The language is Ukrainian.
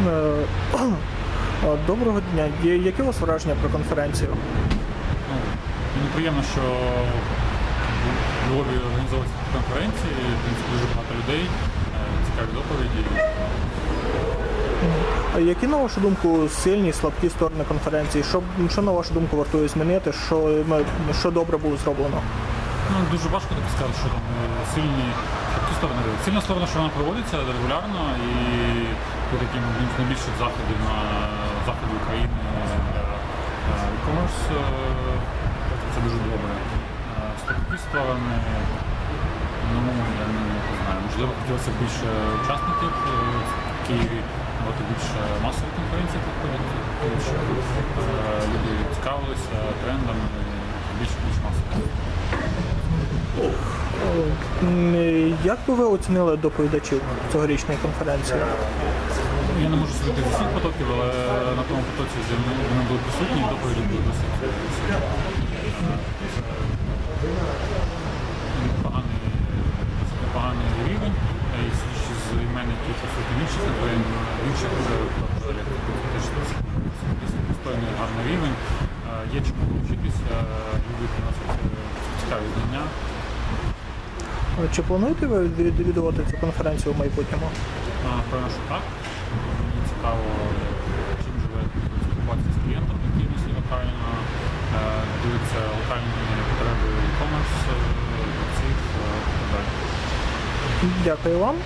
Е, Доброго дня. Які у вас враження про конференцію? Ну, мені приємно, що в Львові організовуються конференції, в принципі, дуже багато людей, е, цікаві доповіді. А Які, на вашу думку, сильні і слабкі сторони конференції? Що, що на вашу думку вартує змінити? Що, ну, що добре було зроблено? Ну, дуже важко таки сказати, що там е, сильні сторони. Сильна сторона, що вона проводиться регулярно і по таким з найбільших заходів на заході України для е, e-commerce. е, Це дуже добре. Е, Слабкі сторони, ну я не, знаю, можливо, хотілося більше учасників в Києві, от більше масових конференцій більше е, люди цікавилися трендами, більше більш масово. Як би ви оцінили доповідачів цьогорічної конференції? Я не можу судити зі всіх потоків, але на тому потоці, вони були присутні, доповіді були досить досить непоганий рівень. Е, І судячи з іменників присутні в інших в інших е, теж досить достойний гарний рівень. Е, Є чому вчитися, люди приносять е, цікаві знання. Чи плануєте ви відвідувати цю конференцію в майбутньому? Певно, що так. Мені цікаво, чим живе спілкуватися з клієнтом, який досі локально, е, дивиться локальні потреби e-commerce, е, цих, е, і так далі. Дякую вам.